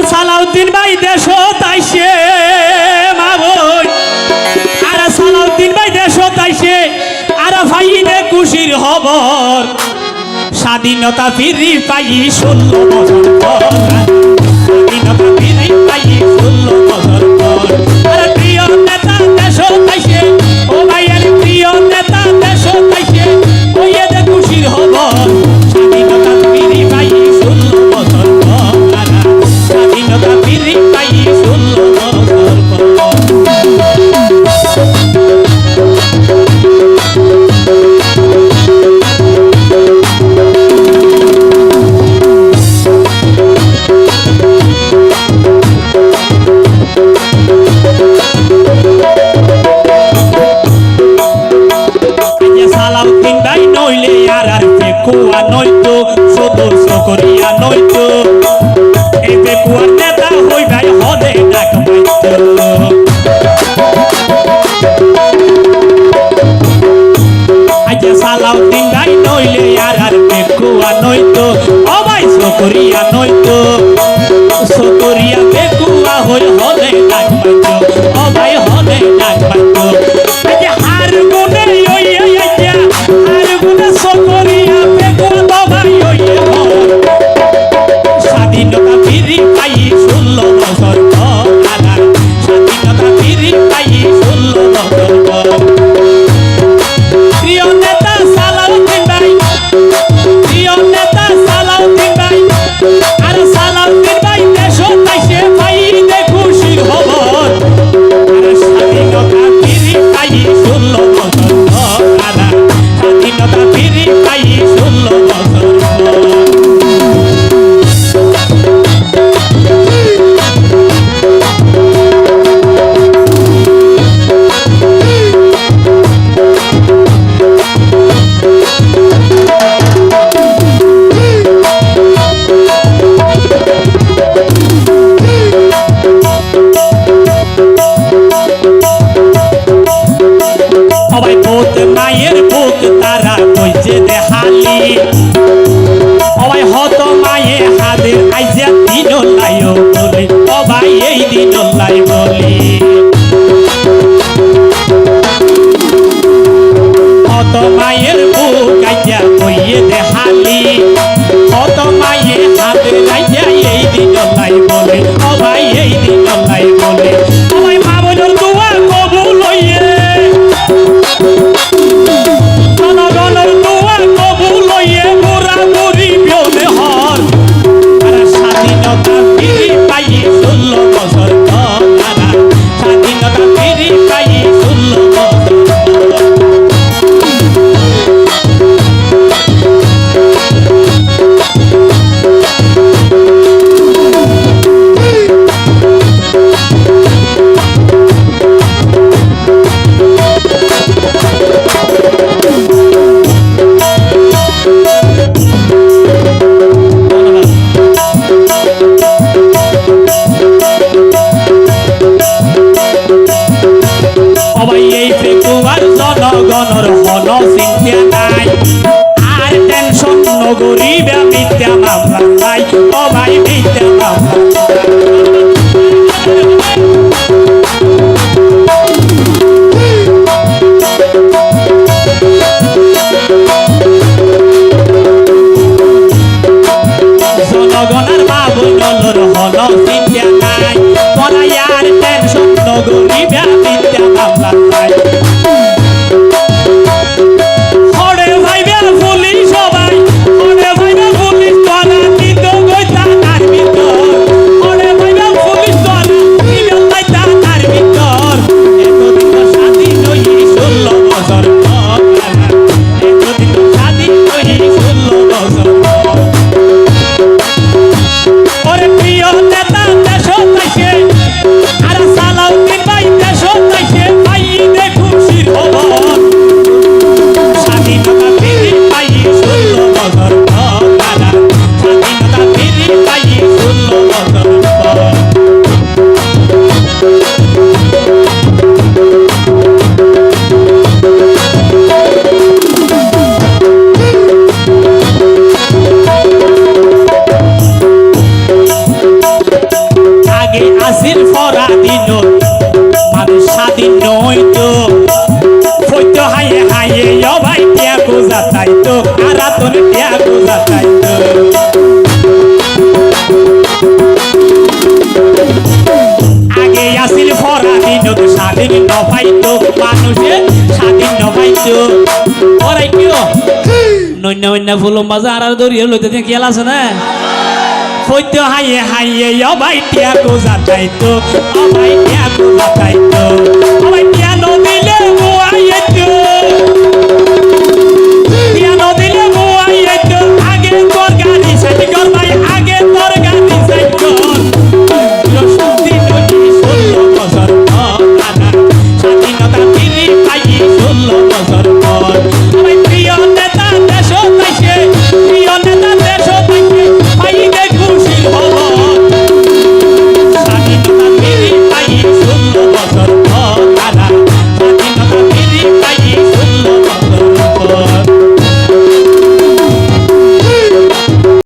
বল সালাউদ্দিন ভাই দেশ তাইছে মা বোন আর সালাউদ্দিন ভাই দেশ তাইছে আর ভাই দে খুশির খবর। স্বাধীনতা ফিরি পাই ষোলো বছর পর। স্বাধীনতা ফিরি পাই ষোলো বছর পর। হইয়া নইতো এই বেকুয়ার নেতা হইবাই হলে ডাক মাইতো। আজকে নইতো। অবাই সকরিয়া নইতো। সকরিয়া বেকুয়া হই হলে ডাক হাতে রাখিয়া এই দিন তাই বলে নগরী ব্যাপিতে আমরা পরাধীন মানুষ স্বাধীন নইতো হইতো হাইয়ে হাইয়ে ও ভাই টিয়া গোজা তাইতো কারা তোর টিয়া গোজা তাইতো আগে আসিল পরাধীন স্বাধীন নপাইতো মানুষে স্বাধীন নপাইতো ওরাই কিও নৈন্য অন্য ফুলো মাজা আর দরিয়ে লইতে খেয়াল আছে না? হইতে হাইয়ে হাইয়ে অবাই টিয়া গোজা তাইতো অবাই টিয়া গোজা তাইতো অবাই টিয়া নদিলে